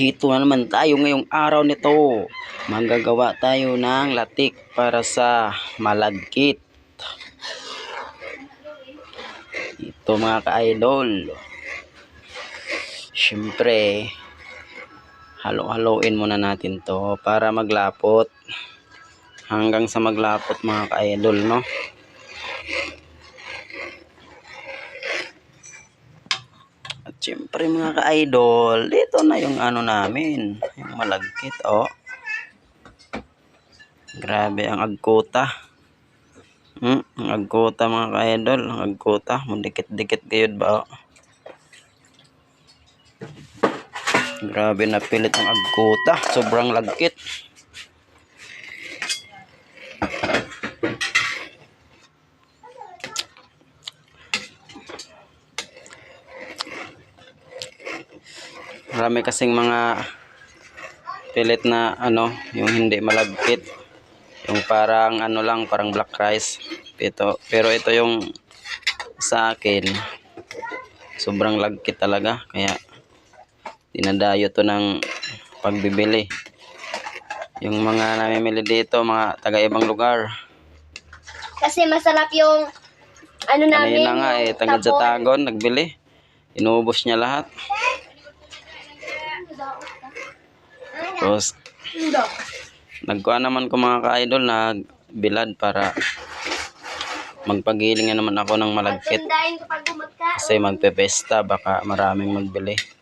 Hito na naman tayo ngayong araw nito. Manggagawa tayo ng latik para sa malagkit. Ito mga ka-idol. Siyempre, halo-haloin muna natin to para maglapot. Hanggang sa maglapot mga ka-idol, no? At syempre mga ka-idol, dito na yung ano namin, yung malagkit, oh. Grabe ang agkuta. Hmm, ang agkuta mga ka-idol, ang agkuta, mundikit-dikit kayo ba, oh. Grabe na pilit ang agkuta, sobrang lagkit. Marami kasing mga pilit na ano, yung hindi malagkit. Yung parang ano lang, parang black rice. Ito, pero ito yung sa akin, sobrang lagkit talaga. Kaya dinadayo to ng pagbibili. Yung mga namimili dito, mga taga ibang lugar. Kasi masarap yung ano namin. Kanina nga eh, taga. Jatagon, nagbili. Inuubos niya lahat. Tapos, nagkuha naman ko mga ka-idol na bilad para magpagiling na naman ako ng malagkit. Kasi magpepesta baka maraming magbili